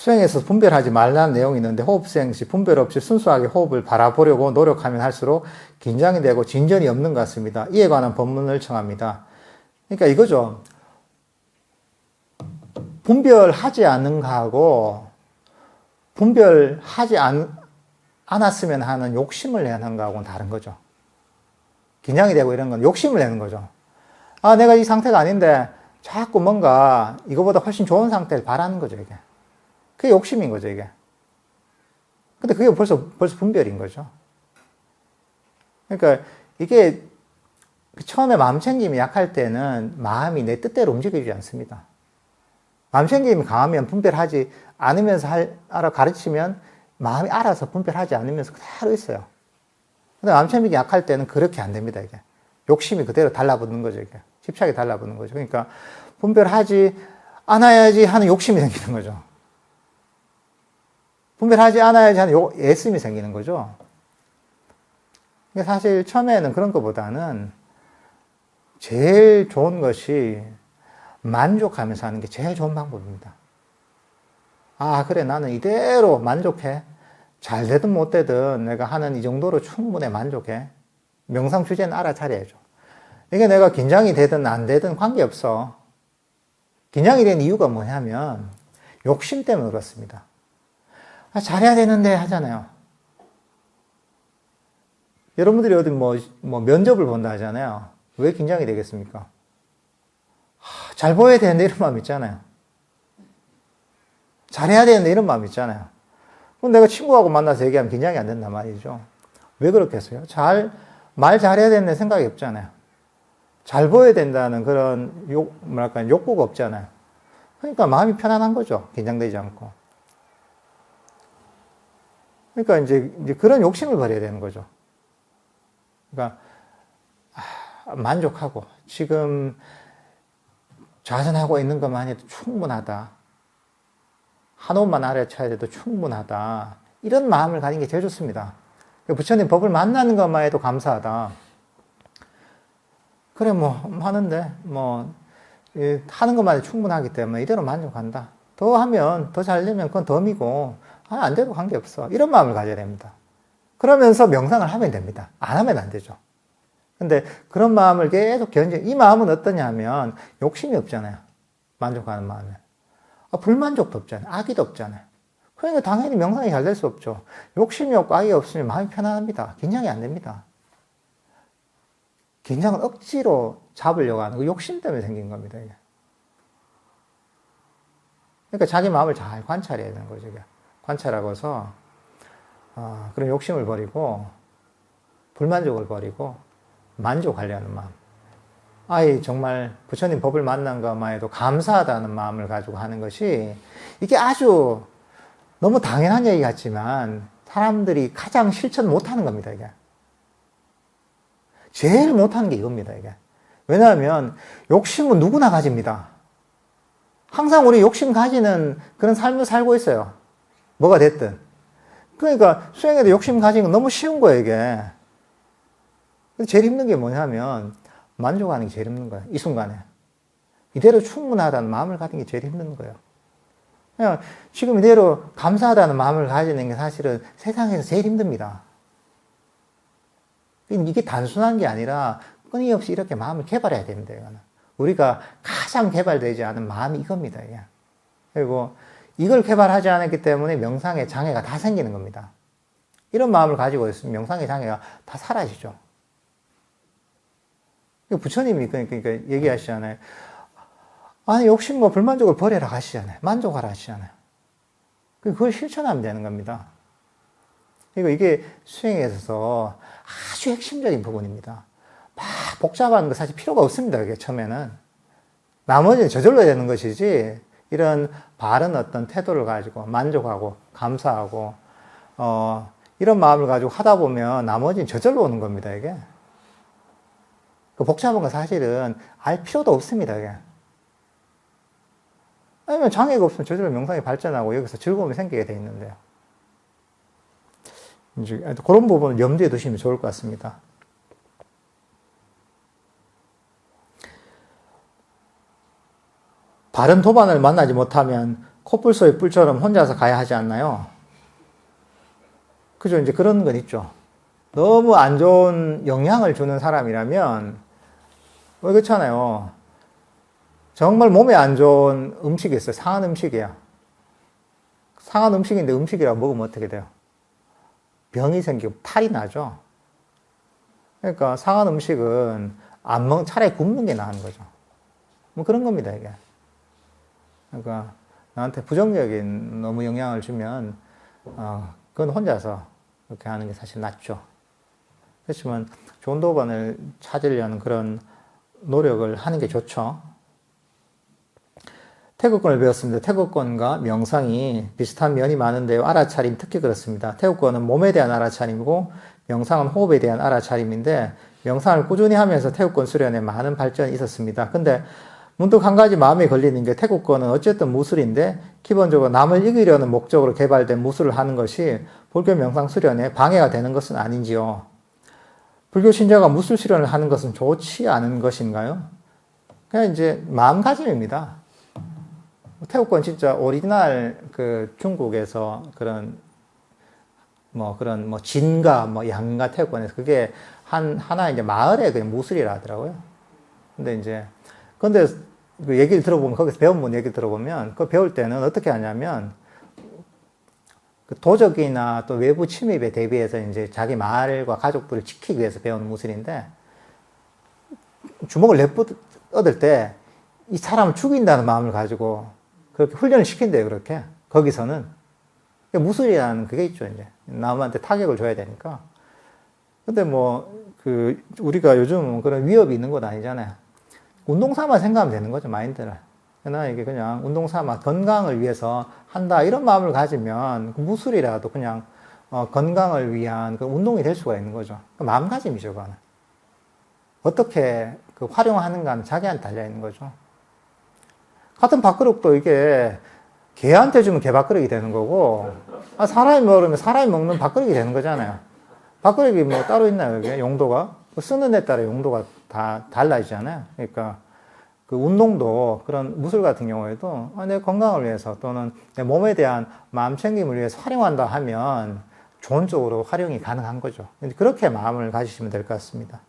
수행에서 분별하지 말라는 내용이 있는데 호흡 수행 시 분별 없이 순수하게 호흡을 바라보려고 노력하면 할수록 긴장이 되고 진전이 없는 것 같습니다. 이에 관한 법문을 청합니다. 그러니까 이거죠. 분별하지 않는 거하고 분별하지 않, 않았으면 하는 욕심을 내는 거하고는 다른 거죠. 긴장이 되고 이런 건 욕심을 내는 거죠. 아, 내가 이 상태가 아닌데 자꾸 뭔가 이거보다 훨씬 좋은 상태를 바라는 거죠, 이게. 그게 욕심인 거죠, 이게. 근데 그게 벌써, 벌써 분별인 거죠. 그러니까 이게 그 처음에 마음 챙김이 약할 때는 마음이 내 뜻대로 움직이지 않습니다. 마음 챙김이 강하면 분별하지 않으면서 할, 알아 가르치면 마음이 알아서 분별하지 않으면서 그대로 있어요. 근데 마음 챙김이 약할 때는 그렇게 안 됩니다, 이게. 욕심이 그대로 달라붙는 거죠, 이게. 집착이 달라붙는 거죠. 그러니까 분별하지 않아야지 하는 욕심이 생기는 거죠. 분별하지 않아야지 하는 요, 애씀이 생기는 거죠. 사실 처음에는 그런 것보다는 제일 좋은 것이 만족하면서 하는 게 제일 좋은 방법입니다. 아, 그래, 나는 이대로 만족해. 잘 되든 못 되든 내가 하는 이 정도로 충분히 만족해. 명상 주제는 알아차려야죠. 이게 내가 긴장이 되든 안 되든 관계없어. 긴장이 된 이유가 뭐냐면 욕심 때문에 그렇습니다. 아, 잘해야 되는데 하잖아요. 여러분들이 어디 뭐, 뭐 면접을 본다 하잖아요. 왜 긴장이 되겠습니까? 하, 잘 보여야 되는데 이런 마음 있잖아요. 잘해야 되는데 이런 마음 있잖아요. 그럼 내가 친구하고 만나서 얘기하면 긴장이 안 된단 말이죠. 왜 그렇겠어요? 잘, 말 잘해야 되는 생각이 없잖아요. 잘 보여야 된다는 그런 욕, 뭐랄까, 욕구가 없잖아요. 그러니까 마음이 편안한 거죠. 긴장되지 않고. 그러니까 이제, 이제 그런 욕심을 버려야 되는 거죠. 그러니까, 아, 만족하고, 지금 좌선하고 있는 것만 해도 충분하다. 한 옷만 알아차야 돼도 충분하다. 이런 마음을 가진 게 제일 좋습니다. 부처님 법을 만나는 것만 해도 감사하다. 그래, 뭐, 하는데, 뭐, 하는 것만 해도 충분하기 때문에 이대로 만족한다. 더 하면, 더 잘 되면 그건 덤이고, 아, 안 돼도 관계없어. 이런 마음을 가져야 됩니다. 그러면서 명상을 하면 됩니다. 안 하면 안 되죠. 근데 그런 마음을 계속 견제, 이 마음은 어떠냐 하면 욕심이 없잖아요. 만족하는 마음에. 아, 불만족도 없잖아요. 악의도 없잖아요. 그러니까 당연히 명상이 잘 될 수 없죠. 욕심이 없고 악이 없으면 마음이 편안합니다. 긴장이 안 됩니다. 긴장을 억지로 잡으려고 하는 그 욕심 때문에 생긴 겁니다. 이게. 그러니까 자기 마음을 잘 관찰해야 되는 거죠. 이게. 관찰하고서 어, 그런 욕심을 버리고 불만족을 버리고 만족하려는 마음. 아이 정말 부처님 법을 만난 것만 해도 감사하다는 마음을 가지고 하는 것이 이게 아주 너무 당연한 얘기 같지만 사람들이 가장 실천 못하는 겁니다. 이게 제일 못하는 게 이겁니다. 이게 왜냐하면 욕심은 누구나 가집니다. 항상 우리 욕심 가지는 그런 삶을 살고 있어요. 뭐가 됐든. 그러니까 수행에도 욕심 가지는 건 너무 쉬운 거예요, 이게. 제일 힘든 게 뭐냐면 만족하는 게 제일 힘든 거예요. 이 순간에. 이대로 충분하다는 마음을 가진 게 제일 힘든 거예요. 그냥 지금 이대로 감사하다는 마음을 가지는 게 사실은 세상에서 제일 힘듭니다. 이게 단순한 게 아니라 끊임없이 이렇게 마음을 개발해야 됩니다. 이거는. 우리가 가장 개발되지 않은 마음이 이겁니다. 이게. 그리고 이걸 개발하지 않았기 때문에 명상의 장애가 다 생기는 겁니다. 이런 마음을 가지고 있으면 명상의 장애가 다 사라지죠. 부처님이 그러니까 얘기하시잖아요. 아니, 욕심과 뭐 불만족을 버려라 하시잖아요. 만족하라 하시잖아요. 그걸 실천하면 되는 겁니다. 그리고 이게 수행에 있어서 아주 핵심적인 부분입니다. 막 복잡한 거 사실 필요가 없습니다. 그게 처음에는. 나머지는 저절로 되는 것이지, 이런 바른 어떤 태도를 가지고 만족하고 감사하고, 어, 이런 마음을 가지고 하다 보면 나머지는 저절로 오는 겁니다, 이게. 그 복잡한 건 사실은 알 필요도 없습니다, 이게. 아니면 장애가 없으면 저절로 명상이 발전하고 여기서 즐거움이 생기게 돼 있는데요. 이제 그런 부분은 염두에 두시면 좋을 것 같습니다. 바른 도반을 만나지 못하면 코뿔 소의 뿔처럼 혼자서 가야 하지 않나요? 그죠? 이제 그런 건 있죠. 너무 안 좋은 영향을 주는 사람이라면, 뭐 그렇잖아요. 정말 몸에 안 좋은 음식이 있어요. 상한 음식이야. 상한 음식인데 음식이라고 먹으면 어떻게 돼요? 병이 생기고 탈이 나죠. 그러니까 상한 음식은 안 먹, 차라리 굶는 게 나은 거죠. 뭐 그런 겁니다, 이게. 그러니까 나한테 부정적인 너무 영향을 주면, 어, 그건 혼자서 그렇게 하는 게 사실 낫죠. 그렇지만 좋은 도반을 찾으려는 그런 노력을 하는 게 좋죠. 태국권을 배웠습니다. 태국권과 명상이 비슷한 면이 많은데요. 알아차림 특히 그렇습니다. 태국권은 몸에 대한 알아차림이고 명상은 호흡에 대한 알아차림인데 명상을 꾸준히 하면서 태국권 수련에 많은 발전이 있었습니다. 근데 문득 한 가지 마음에 걸리는 게 태국권은 어쨌든 무술인데 기본적으로 남을 이기려는 목적으로 개발된 무술을 하는 것이 불교 명상 수련에 방해가 되는 것은 아닌지요. 불교 신자가 무술 수련을 하는 것은 좋지 않은 것인가요? 그냥 이제 마음가짐입니다. 태국권 진짜 오리지널 그 중국에서 그런 뭐 그런 뭐 진가 뭐 양가 태국권에서 그게 한 하나 이제 마을의 그냥 무술이라 하더라고요. 근데 이제 근데 그 얘기를 들어보면 거기서 배운 분 얘기 들어보면 그 배울 때는 어떻게 하냐면 그 도적이나 또 외부 침입에 대비해서 이제 자기 마을과 가족들을 지키기 위해서 배우는 무술인데 주먹을 내뻗을 때 이 사람을 죽인다는 마음을 가지고 그렇게 훈련을 시킨대요, 그렇게. 거기서는. 무술이라는 그게 있죠, 이제. 남한테 타격을 줘야 되니까. 근데 뭐, 그, 우리가 요즘 그런 위협이 있는 건 아니잖아요. 운동 삼아 생각하면 되는 거죠, 마인드를. 그러나 이게 그냥 운동 삼아 건강을 위해서 한다, 이런 마음을 가지면 그 무술이라도 그냥 어, 건강을 위한 그 운동이 될 수가 있는 거죠. 그 마음가짐이죠, 그거는. 어떻게 그 활용하는가는 자기한테 달려 있는 거죠. 같은 밥그릇도 이게 개한테 주면 개 밥그릇이 되는 거고, 아, 사람이 먹으면 사람이 먹는 밥그릇이 되는 거잖아요. 밥그릇이 뭐 따로 있나요, 여기? 용도가? 그 쓰는 데 따라 용도가 다 달라지잖아요. 그러니까 그 운동도 그런 무술 같은 경우에도 아, 내 건강을 위해서 또는 내 몸에 대한 마음 챙김을 위해서 활용한다 하면 좋은 쪽으로 활용이 가능한 거죠. 그렇게 마음을 가지시면 될 것 같습니다.